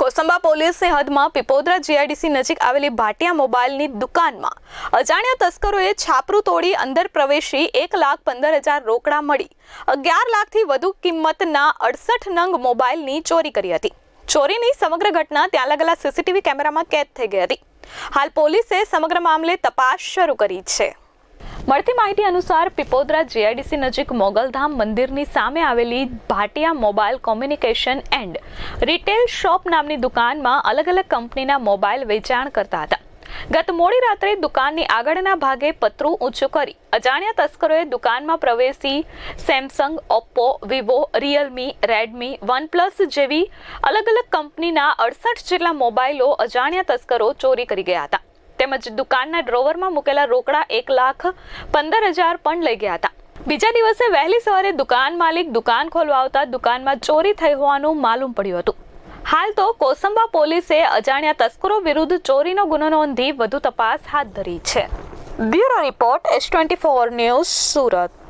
કોસંબા પોલીસની હદમાં પીપોદરા જીઆઈડીસી નજીક આવેલી ભાટિયા મોબાઈલની દુકાનમાં અજાણ્યા તસ્કરોએ છાપરું તોડી અંદર પ્રવેશી એક લાખ પંદર હજાર રોકડા મળી. અગિયાર લાખથી વધુ કિંમતના અડસઠ નંગ મોબાઈલની ચોરી કરી હતી. ચોરીની સમગ્ર ઘટના ત્યાં લાગેલા સીસીટીવી કેમેરામાં કેદ થઈ ગઈ હતી. હાલ પોલીસે સમગ્ર મામલે તપાસ શરૂ કરી છે. મળતી માહિતી અનુસાર પીપોદરા જીઆઈડીસી નજીક મોગલધામ મંદિરની સામે આવેલી Bhatia mobile communication and retail shop નામની દુકાનમાં અલગ અલગ કંપનીના મોબાઈલ વેચાણ કરતા હતા. ગત મોડી રાત્રે દુકાનની આગળના ભાગે પતરું ઊંચું કરી અજાણ્યા તસ્કરોએ દુકાનમાં પ્રવેશી Samsung Oppo Vivo Realme Redmi OnePlus જેવી અલગ અલગ કંપનીના અડસઠ જેટલા મોબાઈલો અજાણ્યા તસ્કરો ચોરી કરી ગયા હતા. તેમજ દુકાનના ડ્રોવરમાં મૂકેલા રોકડા એક લાખ પંદર હજાર પણ લઈ ગયા હતા. બીજા દિવસે વહેલી સવારે દુકાન માલિક દુકાન ખોલવા આવતા દુકાનમાં ચોરી થઈ હોવાનું માલુમ પડ્યું હતું. હાલ તો કોસંબા પોલીસે અજાણ્યા તસ્કરો વિરુદ્ધ ચોરીનો ગુનો નોંધી વધુ તપાસ હાથ ધરી છે. Bureau report S twenty four news Surat.